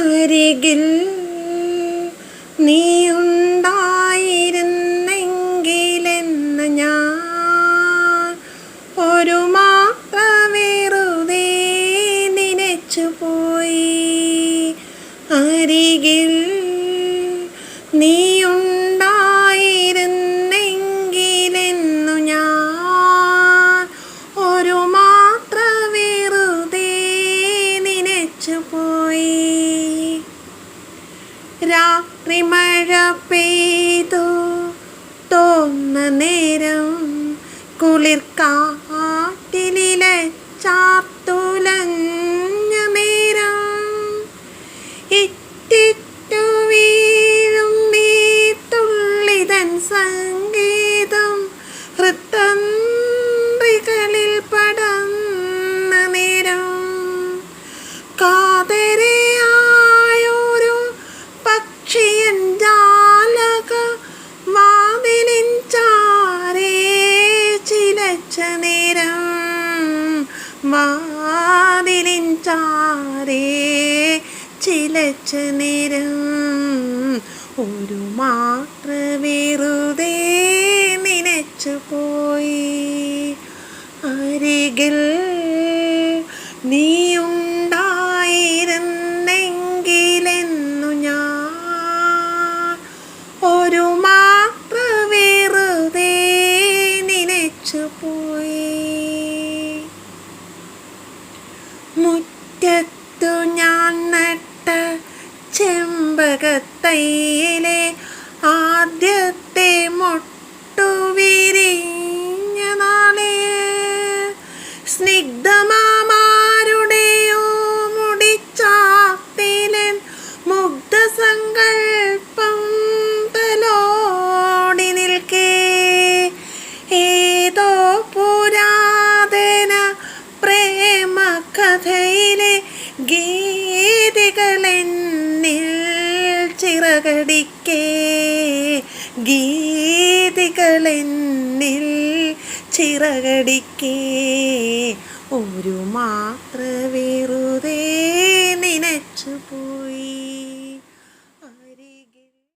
അരികിൽ നീയുണ്ടായിരുന്നെങ്കിലെന്ന് ഞാൻ ഒരു മാത്ര വെറുതെ പോയി. അരികിൽ നീയുണ്ടായിരുന്നെങ്കിലെന്നു രാത്രി മഴ പെയ്തു. തോന്ന നേരം കുളിർ കാറ്റിലെ ചാത്തുലഞ്ഞ നേരം. ഇറ്റിറ്റു വീഴും നീ തുള്ളിതൻ സംഗീതം വാതിലിൻ ചാരേ ചിലച്ച നേരം ഒരു മാത്ര വെറുതെ നനച്ചു പോയി. അരികിൽ നീയുണ്ടായിരുന്നെങ്കിലെന്നു ചെമ്പകത്തൈയിലെ ആദ്യത്തെ മൊട്ടുവിരിഞ്ഞ നാളെ. സ്നിഗ്ധമാരുടെയോ മുടിച്ചാത്തിലൻ മുഗ്ധസങ്കൽപ്പം തലോടി നിൽക്കേ. ഏതോ പുരാതന പ്രേമ കഥയിലെ ഗീതികളെന്നിൽ ചിറകടിക്കേ ഗീതികളെന്നിൽ ചിറകടിക്കേ. ഒരു മാത്ര വെറുതെ.